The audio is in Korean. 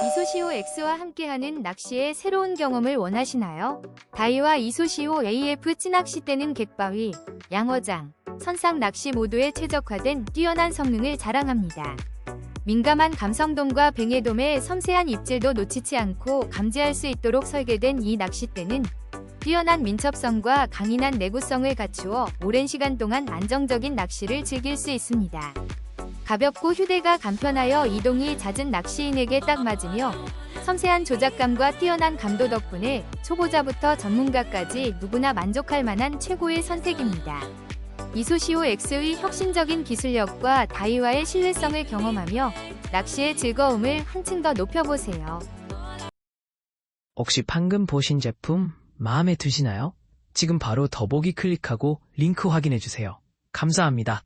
이소시오 X와 함께하는 낚시의 새로운 경험을 원하시나요? 다이와 이소시오 AF 찌낚시대는 갯바위, 양어장, 선상 낚시 모두에 최적화된 뛰어난 성능을 자랑합니다. 민감한 감성돔과 뱅에돔의 섬세한 입질도 놓치지 않고 감지할 수 있도록 설계된 이 낚싯대는 뛰어난 민첩성과 강인한 내구성을 갖추어 오랜 시간 동안 안정적인 낚시를 즐길 수 있습니다. 가볍고 휴대가 간편하여 이동이 잦은 낚시인에게 딱 맞으며 섬세한 조작감과 뛰어난 감도 덕분에 초보자부터 전문가까지 누구나 만족할 만한 최고의 선택입니다. 이소시오 X의 혁신적인 기술력과 다이와의 신뢰성을 경험하며 낚시의 즐거움을 한층 더 높여보세요. 혹시 방금 보신 제품 마음에 드시나요? 지금 바로 더보기 클릭하고 링크 확인해주세요. 감사합니다.